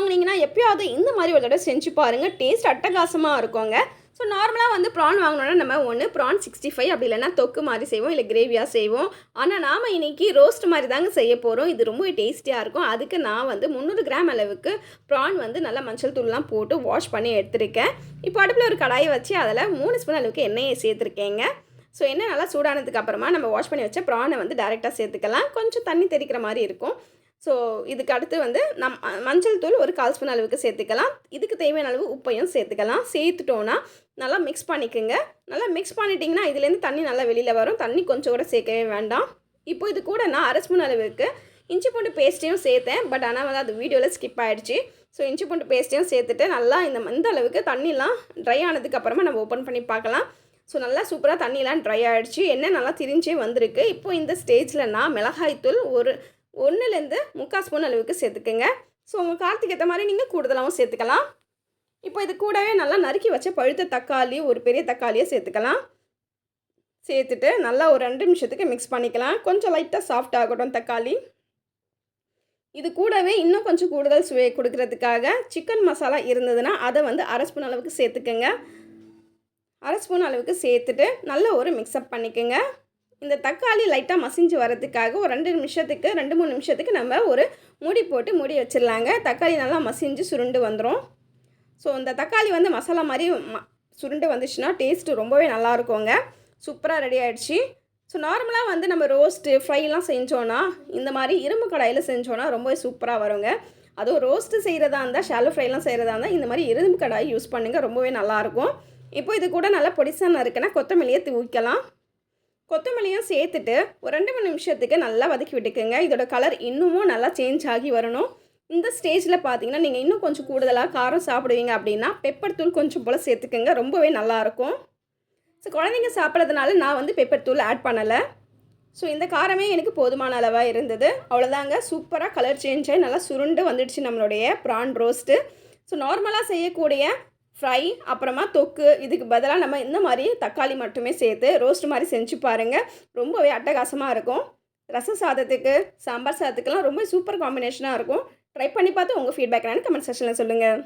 வாங்குனீங்கன்னா எப்பயாவது இந்த மாதிரி ஒரு தடவை செஞ்சு பாருங்கள் டேஸ்ட் அட்டகாசமாக இருக்குங்க. ஸோ நார்மலாக வந்து ப்ரான் வாங்கினோன்னா நம்ம ஒன்று ப்ரான் சிக்ஸ்டி ஃபைவ் அப்படி இல்லைனா தொக்கு மாதிரி செய்வோம் இல்லை கிரேவியாக செய்வோம். ஆனால் நாம் இன்னைக்கு ரோஸ்ட் மாதிரி தாங்க செய்ய போகிறோம் இது ரொம்ப டேஸ்டியாக இருக்கும். அதுக்கு நான் வந்து முந்நூறு கிராம் அளவுக்கு ப்ரான் வந்து நல்லா மஞ்சள் தூள்லாம் போட்டு வாஷ் பண்ணி எடுத்திருக்கேன். இப்போ அடுப்பில் ஒரு கடாயை வச்சு அதில் மூணு ஸ்பூன் அளவுக்கு எண்ணெயை சேர்த்துருக்கேங்க. ஸோ எண்ணெய் நல்லா சூடானதுக்கு அப்புறமா நம்ம வாஷ் பண்ணி வச்ச ப்ரானை வந்து டேரெக்டாக சேர்த்துக்கலாம். கொஞ்சம் தண்ணி தெறிக்கிற மாதிரி இருக்கும். ஸோ இதுக்கு அடுத்து வந்து நம் மஞ்சள் தூள் ஒரு கால் ஸ்பூன் அளவுக்கு சேர்த்துக்கலாம். இதுக்கு தேவையான அளவு உப்பையும் சேர்த்துக்கலாம். சேர்த்துட்டோன்னா நல்லா மிக்ஸ் பண்ணிக்கோங்க. நல்லா மிக்ஸ் பண்ணிட்டிங்கன்னா இதுலேருந்து தண்ணி நல்லா வெளியில் வரும். தண்ணி கொஞ்சம் கூட சேர்க்கவே வேண்டாம். இப்போ இது கூட நான் அரை ஸ்பூன் அளவுக்கு இஞ்சி பூண்டு பேஸ்ட்டையும் சேர்த்தேன். பட் ஆனால் வந்து அது வீடியோவில் ஸ்கிப் ஆகிடுச்சு ஸோ இஞ்சி பூண்டு பேஸ்ட்டையும் சேர்த்துட்டு நல்லா இந்த இந்த அளவுக்கு தண்ணிலாம் ட்ரை ஆனதுக்கப்புறமா நம்ம ஓப்பன் பண்ணி பார்க்கலாம். ஸோ நல்லா சூப்பராக தண்ணிலாம் ட்ரை ஆகிடுச்சு என்ன நல்லா திரிஞ்சே வந்திருக்கு. இப்போ இந்த ஸ்டேஜில் நான் மிளகாய்த்தூள் ஒரு ஒன்றுலேருந்து முக்கால் ஸ்பூன் அளவுக்கு சேர்த்துக்குங்க. ஸோ உங்கள் காரத்துக்கு ஏற்ற மாதிரி நீங்கள் கூடுதலாகவும் சேர்த்துக்கலாம். இப்போ இது கூடவே நல்லா நறுக்கி வச்ச பழுத்த தக்காளி ஒரு பெரிய தக்காளியை சேர்த்துக்கலாம். சேர்த்துட்டு நல்லா ஒரு ரெண்டு நிமிஷத்துக்கு மிக்ஸ் பண்ணிக்கலாம். கொஞ்சம் லைட்டாக சாஃப்ட் ஆகட்டும் தக்காளி. இது கூடவே இன்னும் கொஞ்சம் கூடுதல் சுவையை கொடுக்கறதுக்காக சிக்கன் மசாலா இருந்ததுன்னா அதை வந்து அரை ஸ்பூன் அளவுக்கு சேர்த்துக்கோங்க. அரை ஸ்பூன் அளவுக்கு சேர்த்துட்டு நல்ல ஒரு மிக்ஸ்அப் பண்ணிக்கோங்க. இந்த தக்காளி லைட்டாக மசிஞ்சு வரதுக்காக ஒரு ரெண்டு நிமிஷத்துக்கு ரெண்டு மூணு நிமிஷத்துக்கு நம்ம ஒரு மூடி போட்டு மூடி வச்சிடலாங்க. தக்காளி நல்லா மசிஞ்சு சுருண்டு வந்துடும் ஸோ இந்த தக்காளி வந்து மசாலா மாதிரி ம சுருண்டு வந்துச்சுன்னா டேஸ்ட்டு ரொம்பவே நல்லா இருக்குங்க. சூப்பராக ரெடி ஆகிடுச்சு ஸோ நார்மலாக வந்து நம்ம ரோஸ்ட்டு ஃப்ரைலாம் செஞ்சோன்னா இந்த மாதிரி இரும்பு கடாயில் செஞ்சோன்னா ரொம்பவே சூப்பராக வருங்க. அதுவும் ரோஸ்ட்டு செய்கிறதா இருந்தால் ஷாலோ ஃப்ரைலாம் செய்கிறதா இருந்தால் இந்த மாதிரி இரும்பு கடாய் யூஸ் பண்ணுங்கள் ரொம்பவே நல்லாயிருக்கும் இப்போ இது கூட நல்லா பொடிசான இருக்குன்னா கொத்தமல்லியை தூக்கலாம் கொத்தமல்லியும் சேர்த்துட்டு ஒரு ரெண்டு மூணு நிமிஷத்துக்கு நல்லா வதக்கி விட்டுக்குங்க. இதோட கலர் இன்னமும் நல்லா சேஞ்ச் ஆகி வரணும். இந்த ஸ்டேஜில் பார்த்தீங்கன்னா நீங்கள் இன்னும் கொஞ்சம் கூடுதலாக காரம் சாப்பிடுவீங்க அப்படின்னா பெப்பர் தூள் கொஞ்சம் போல் சேர்த்துக்கோங்க. ரொம்பவே நல்லாயிருக்கும் ஸோ குழந்தைங்க சாப்பிட்றதுனால நான் வந்து பெப்பர் தூள் ஆட் பண்ணலை. ஸோ இந்த காரமே எனக்கு போதுமான அளவாக இருந்தது. அவ்வளோதாங்க சூப்பராக கலர் சேஞ்ச் ஆகி நல்லா சுருண்டு வந்துடுச்சு நம்மளுடைய ப்ரான் ரோஸ்ட்டு ஸோ நார்மலாக செய்யக்கூடிய ஃப்ரை அப்புறமா தொக்கு இதுக்கு பதிலாக நம்ம இந்த மாதிரி தக்காளி மட்டுமே சேர்த்து ரோஸ்ட் மாதிரி செஞ்சு பாருங்கள் ரொம்பவே அட்டகாசமாக இருக்கும். ரசம் சாதத்துக்கு சாம்பார் சாதத்துக்கெல்லாம் ரொம்ப சூப்பர் காம்பினேஷனாக இருக்கும். ட்ரை பண்ணி பார்த்து உங்கள் ஃபீட்பேக் என்னென்னு கமெண்ட் செக்ஷனில் சொல்லுங்கள்